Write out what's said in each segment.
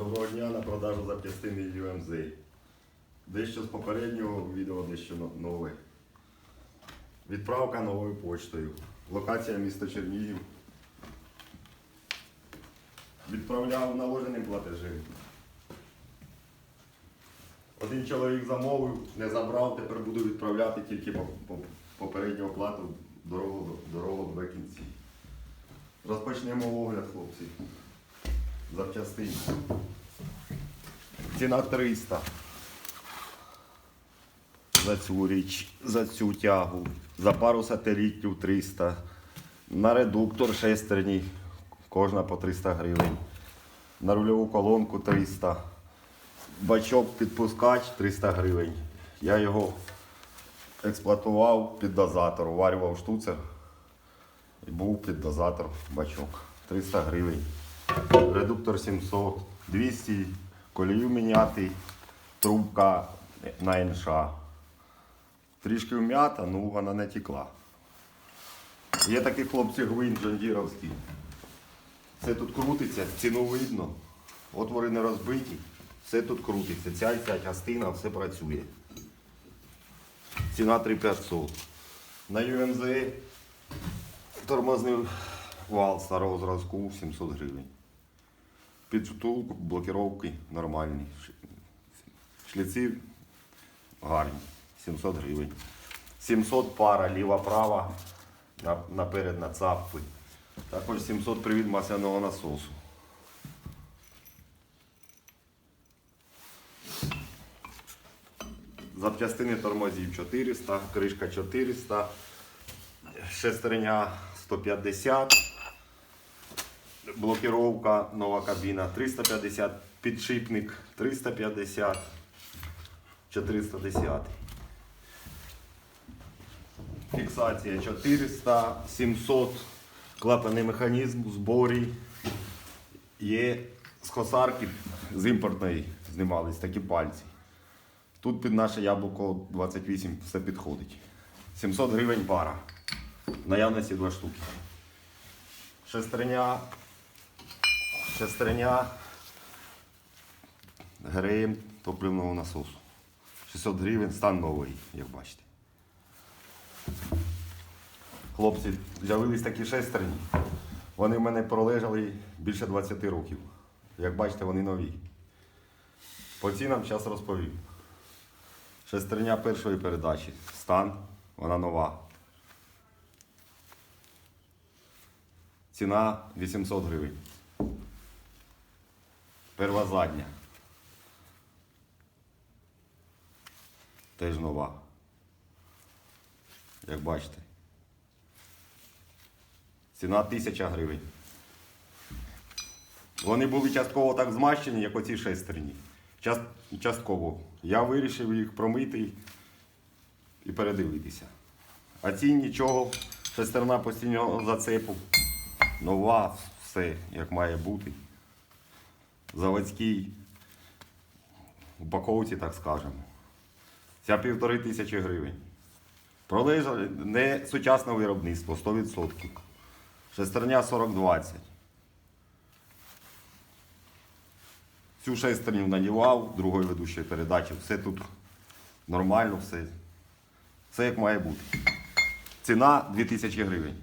Доброго дня на продажу запчастини UMZ. Дещо з попереднього відео, дещо нове. Відправка новою почтою. Локація місто Чернігів. Відправляв наложеним платежем. Один чоловік замовив, не забрав, тепер буду відправляти тільки по, по, попередню оплату дорогу, дорогу в кінці. Розпочнемо огляд, хлопці. Запчастин. Ціна 300. За цю річ, за цю тягу. За пару сателітів 300. На редуктор шестерні, кожна по 300 гривень. На рульову колонку 300. Бачок підпускач 300 гривень. Я його експлуатував під дозатор, уварював штуцер. І був під дозатор бачок. 300 гривень. Редуктор 700, 200, колію міняти, трубка на НШ. Трішки вм'ята, ну вона не текла. Є такі хлопці гвинт джондіровський. Це тут крутиться, ціну видно. Отвори не розбиті, все тут крутиться. Ця і ця частина, все працює. Ціна 3500. На UMZ тормозний вал старого зразку 700 гривень. Під втулку, блокировки нормальні. Шліці гарні. 700 гривень. 700 пара ліва-права наперед на цапки. Також 700 привід масляного насосу. Запчастини тормозів 400, кришка 400, шестерня 150, блокировка, нова кабіна 350, підшипник 350, 410. Фіксація 400, 700, клапаний механізм у зборі. Є з косарки з імпортної знімались такі пальці. Тут під наше яблуко 28 все підходить. 700 гривень пара. В Наявності два штуки. Шестерня. Шестерня. Греєм топливного насосу. 600 гривень, стан новий, як бачите. Хлопці, з'явились такі шестерні. Вони в мене пролежали більше 20 років. Як бачите, вони нові. По цінам зараз розповім. Шестерня першої передачі. Стан, вона нова. Ціна 800 гривень. Перва задня. Теж нова. Як бачите. Ціна 1000 гривень. Вони були частково так змащені, як оці шестерні. Час- Частково. Я вирішив їх промити і передивитися. А ці нічого, шестерна постійного зацепу. Нова, все як має бути. Заводський упаковці, так скажемо. Ця півтори тисячі гривень. Пролежали не сучасне виробництво, 100%. Шестерня 40-20. Цю шестерню надівав другої ведучої передачі. Все тут нормально, все. Все як має бути. Ціна 2000 гривень.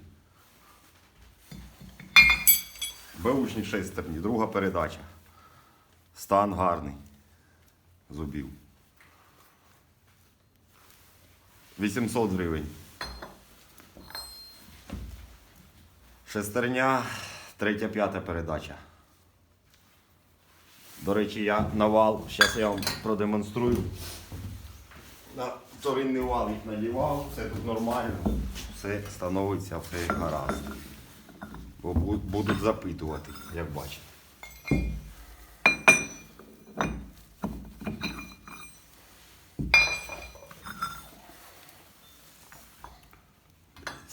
Беушні шестерні, друга передача. Стан гарний. Зубів. 800 гривень. Шестерня, третя, п'ята передача. До речі, я на вал, зараз я вам продемонструю. На вторинний вал їх надівав, все тут нормально, все становиться, все гаразд. Бо будуть запитувати, як бачите.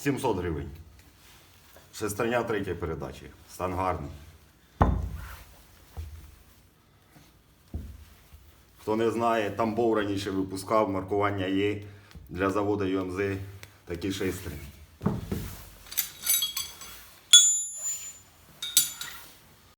Сімсот гривень. Шестерня третьої передачі. Стан гарний. Хто не знає, Тамбов раніше випускав, маркування є для заводу ЮМЗ такі шестерні.